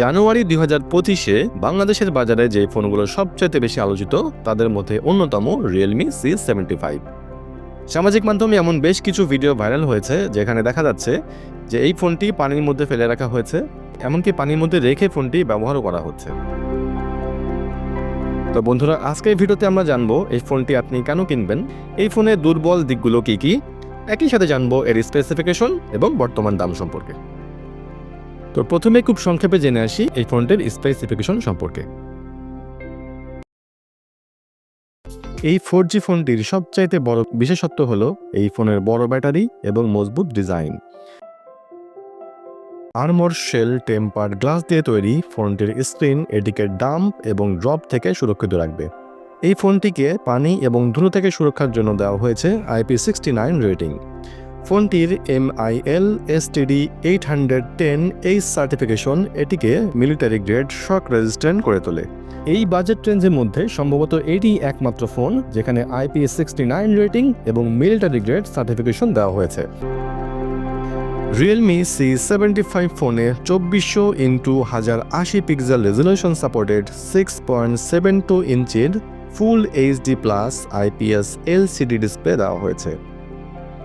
জানুয়ারি দুই হাজার পঁচিশে বাংলাদেশের বাজারে যে ফোনগুলো সবচেয়ে বেশি আলোচিত, তাদের মধ্যে অন্যতম রিয়েলমি সি সেভেন্টি ফাইভ সামাজিক মাধ্যমে এমন বেশ কিছু ভিডিও ভাইরাল হয়েছে, যেখানে দেখা যাচ্ছে যে এই ফোনটি পানির মধ্যে ফেলে রাখা হয়েছে, এমনকি পানির মধ্যে রেখে ফোনটি ব্যবহারও করা হচ্ছে। তো বন্ধুরা আজকের ভিডিওতে আমরা জানব এই ফোনটি আপনি কেন কিনবেন, এই ফোনের দুর্বল দিকগুলো কি কি? একই সাথে জানব এর স্পেসিফিকেশন এবং বর্তমান দাম সম্পর্কে। তো প্রথমে খুব সংক্ষেপে জেনে আসি এই ফোনটির স্পেসিফিকেশন সম্পর্কে। এই ফোর জি ফোনটির সবচাইতে বড় বিশেষত্ব হল এই ফোনের বড় ব্যাটারি এবং মজবুত design armour shell temper glass দিয়ে তৈরি ফোনটির স্ক্রিন এটিকে ডাম্প এবং ড্রপ থেকে সুরক্ষিত রাখবে। এই ফোনটিকে পানি এবং ধুলো থেকে সুরক্ষার জন্য দেওয়া হয়েছে আইপি সিক্সটি নাইন রেটিং ফোনটির MIL STD eight hundred ten এই সার্টিফিকেশন এটিকে মিলিটারি গ্রেড শক রেজিস্ট্যান্ট করে তোলে। এই বাজেট রেঞ্জের মধ্যে সম্ভবত এটি একমাত্র ফোন যেখানে আইপি সিক্সটি নাইন রেটিং এবং মিলিটারি গ্রেড সার্টিফিকেশন দেওয়া হয়েছে। রিয়েলমি সি সেভেন্টি ফাইভ ফোনে চব্বিশশো ইন্টু হাজার আশি pixel resolution supported six point seven two ইঞ্চির full HD plus IPS LCD display দেওয়া হয়েছে।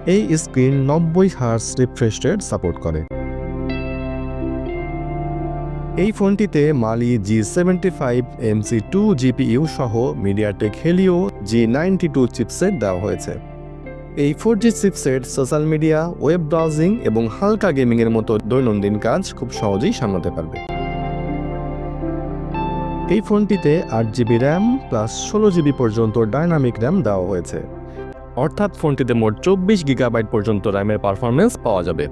এই স্ক্রিন নব্বই হার্স রিফ্রেশ রেট সাপোর্ট করে। এই ফোনটিতে Mali G seventy five MC two GPU সহ MediaTek Helio G ninety two chipset দেওয়া হয়েছে। এই four G chipset social media web browsing এবং হালকা গেমিংয়ের মতো দৈনন্দিন কাজ খুব সহজেই সামলাতে পারবে। এই ফোনটিতে আট জিবি র্যাম প্লাস ষোলো জিবি পর্যন্ত ডাইনামিক র্যাম দেওয়া হয়েছে। অর্থাৎ ফোনটিতে মোট চব্বিশ গিগাবাইট পর্যন্ত র্যামের পারফরমেন্স পাওয়া যাবে।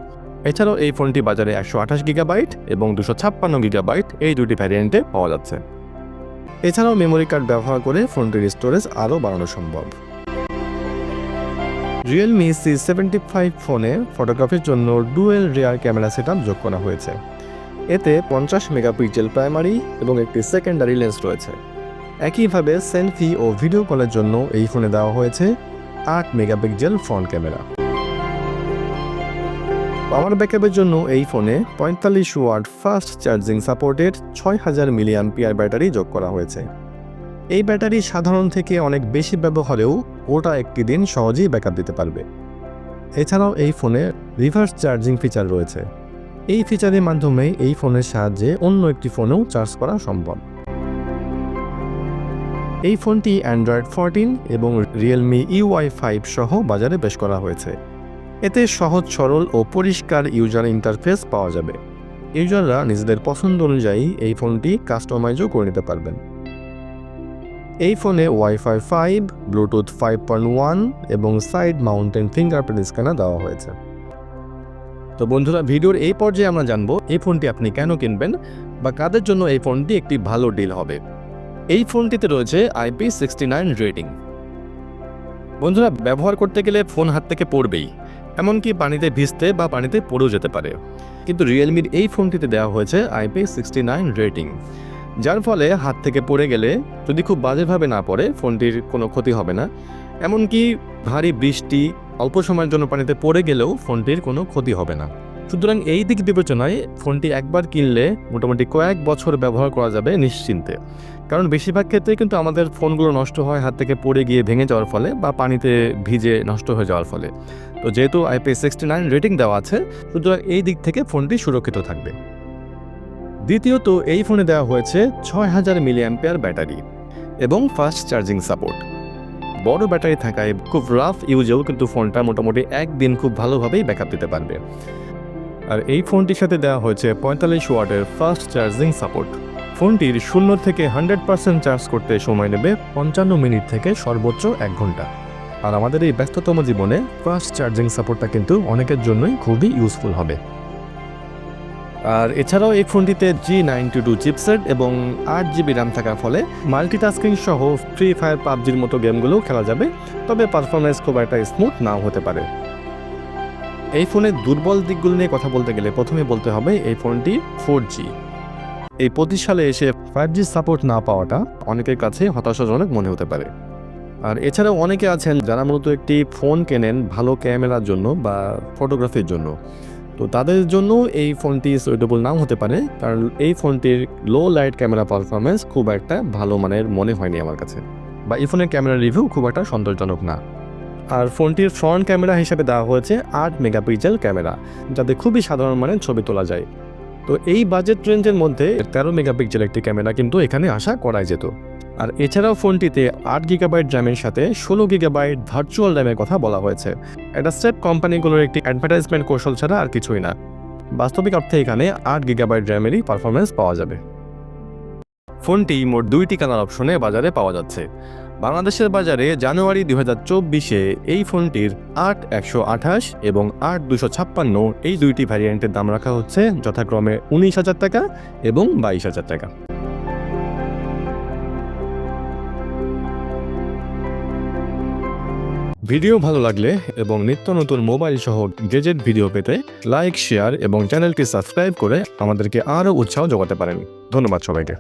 এছাড়াও এই ফোনটি বাজারে একশো আঠাশ গিগাবাইট এবং দুশো ছাপ্পান্ন গিগাবাইট এই দুটি ভ্যারিয়েন্টে পাওয়া যাচ্ছে। এছাড়াও মেমোরি কার্ড ব্যবহার করে ফোনটির স্টোরেজ আরও বাড়ানো সম্ভব। রিয়েলমি সি সেভেন্টি ফাইভ ফোনে ফটোগ্রাফির জন্য ডুয়েল রিয়ার ক্যামেরা সেট যোগ করা হয়েছে। এতে পঞ্চাশ মেগাপিক্সেল প্রাইমারি এবং একটি সেকেন্ডারি লেন্স রয়েছে। একইভাবে সেলফি ও ভিডিও কলের জন্য এই ফোনে দেওয়া হয়েছে আট মেগাপিক্সেল ফ্রন্ট ক্যামেরা। পাওয়ার ব্যাকআপের জন্য এই ফোনে পঁয়তাল্লিশ ওয়াট ফাস্ট চার্জিং সাপোর্টেড ছয় হাজার মিলিয়ান পিয়ার ব্যাটারি যোগ করা হয়েছে। এই ব্যাটারি সাধারণ থেকে অনেক বেশি ব্যবহারেও ওটা একটি দিন সহজেই ব্যাকআপ দিতে পারবে। এছাড়াও এই ফোনে রিভার্স চার্জিং ফিচার রয়েছে। এই ফিচারের মাধ্যমে এই ফোনের সাহায্যে অন্য একটি ফোনেও চার্জ করা সম্ভব। এই ফোনটি অ্যান্ড্রয়েড ফোরটিন এবং রিয়েলমি ইউআই ফাইভ সহ বাজারে পেশ করা হয়েছে। এতে সহজ, সরল ও পরিষ্কার ইউজার ইন্টারফেস পাওয়া যাবে। ইউজাররা নিজেদের পছন্দ অনুযায়ী এই ফোনটি কাস্টমাইজও করে নিতে পারবেন। এই ফোনে wifi five Bluetooth five point one এবং সাইড মাউন্টেন ফিঙ্গারপ্রিন্ট স্ক্যানার দেওয়া হয়েছে। তো বন্ধুরা, ভিডিওর এই পর্যায়ে আমরা জানব, এই ফোনটি আপনি কেন কিনবেন বা কাদের জন্য এই ফোনটি একটি ভালো ডিল হবে। এই ফোনটিতে রয়েছে আইপি সিক্সটি নাইন রেটিং। বন্ধুরা, ব্যবহার করতে গেলে ফোন হাত থেকে পড়বেই, এমনকি পানিতে ভিজতে বা পানিতে পড়েও যেতে পারে। কিন্তু রিয়েলমির এই ফোনটিতে দেওয়া হয়েছে আইপি সিক্সটি নাইন রেটিং, যার ফলে হাত থেকে পড়ে গেলে যদি খুব বাজেভাবে না পড়ে, ফোনটির কোনো ক্ষতি হবে না। এমনকি ভারী বৃষ্টি, অল্প সময়ের জন্য পানিতে পড়ে গেলেও ফোনটির কোনো ক্ষতি হবে না। সুতরাং এই দিক বিবেচনায় ফোনটি একবার কিনলে মোটামুটি কয়েক বছর ব্যবহার করা যাবে নিশ্চিন্তে। কারণ বেশিরভাগ ক্ষেত্রে কিন্তু আমাদের ফোনগুলো নষ্ট হয়, হাত থেকে পড়ে গিয়ে ভেঙে যাওয়ার ফলে বা পানিতে ভিজে নষ্ট হয়ে যাওয়ার ফলে। তো যেহেতু আইপি সিক্সটি নাইন রেটিং দেওয়া আছে, সুতরাং এই দিক থেকে ফোনটি সুরক্ষিত থাকবে। দ্বিতীয়ত, এই ফোনে দেওয়া হয়েছে ছয় হাজার মিলিয়াম্পিয়ার ব্যাটারি এবং ফাস্ট চার্জিং সাপোর্ট। বড় ব্যাটারি থাকায় খুব রাফ ইউজেও কিন্তু ফোনটা মোটামুটি একদিন খুব ভালোভাবেই ব্যাকআপ দিতে পারবে। আর এই ফোনটির সাথে দেওয়া হয়েছে পঁয়তাল্লিশ ওয়াটের ফাস্ট চার্জিং সাপোর্ট। ফোনটির শূন্য থেকে হান্ড্রেড পার্সেন্ট চার্জ করতে সময় নেবে পঞ্চান্ন মিনিট থেকে সর্বোচ্চ এক ঘণ্টা। আর আমাদের এই ব্যস্ততম জীবনে ফাস্ট চার্জিং সাপোর্টটা কিন্তু অনেকের জন্যই খুবই ইউজফুল হবে। আর এছাড়াও এই ফোনটিতে জি নাইনটি টু চিপসেট এবং আট জিবি র্যাম থাকার ফলে মাল্টিটাস্কিং সহ ফ্রি ফায়ার পাবজির মতো গেমগুলোও খেলা যাবে, তবে পারফরমেন্স খুব একটা স্মুথ নাও হতে পারে। এই ফোনের দুর্বল দিকগুলো নিয়ে কথা বলতে গেলে প্রথমে বলতে হবে এই ফোনটি ফোর জি এই পঁচিশ সালে এসে ফাইভ জি সাপোর্ট না পাওয়াটা অনেকের কাছে হতাশাজনক মনে হতে পারে। আর এছাড়াও অনেকে আছেন যারা মূলত একটি ফোন কেনেন ভালো ক্যামেরার জন্য বা ফটোগ্রাফির জন্য। তো তাদের জন্য এই ফোনটি সুইটেবল নাও হতে পারে, কারণ এই ফোনটির লো লাইট ক্যামেরা পারফরমেন্স খুব একটা ভালো মানের মনে হয়নি আমার কাছে। বা এই ফোনের ক্যামেরা রিভিউ খুব একটা সন্তোষজনক না। আর ফোনটির ফ্রন্ট ক্যামেরা হিসেবে দেওয়া হয়েছে আট মেগাপিক্সেল ক্যামেরা, যাতে খুবই সাধারণ মানের ছবি তোলা যায়। তো এই বাজেট রেঞ্জের মধ্যে তেরো মেগাপিক্সেল একটি ক্যামেরা কিন্তু এখানে আশা করাই যেত। আর এছাড়াও ফোনটিতে আট গিগাবাইট র্যামের সাথে ষোলো গিগাবাইট ভার্চুয়াল র্যামের কথা বলা হয়েছে। এটা স্টেপ কোম্পানিগুলোর একটি অ্যাডভার্টাইজমেন্ট কৌশল ছাড়া আর কিছুই না। বাস্তবিক অর্থে এখানে আট গিগাবাইট র্যামেরই পারফরমেন্স পাওয়া যাবে। ফোনটি মোট দুইটি কালার অপশনে বাজারে পাওয়া যাচ্ছে। বাংলাদেশের বাজারে জানুয়ারি দুই হাজার চব্বিশে এই ফোনটির আট একশো আঠাশ এবং আট দুশো ছাপ্পান্ন এই দুইটি ভ্যারিয়েন্টের দাম রাখা হচ্ছে যথাক্রমে উনিশ হাজার টাকা এবং বাইশ হাজার টাকা। ভিডিও ভালো লাগলে এবং নিত্য নতুন মোবাইল সহ গেজেট ভিডিও পেতে লাইক, শেয়ার এবং চ্যানেলটি সাবস্ক্রাইব করে আমাদেরকে আরও উৎসাহ যোগাতে পারেন। ধন্যবাদ সবাইকে।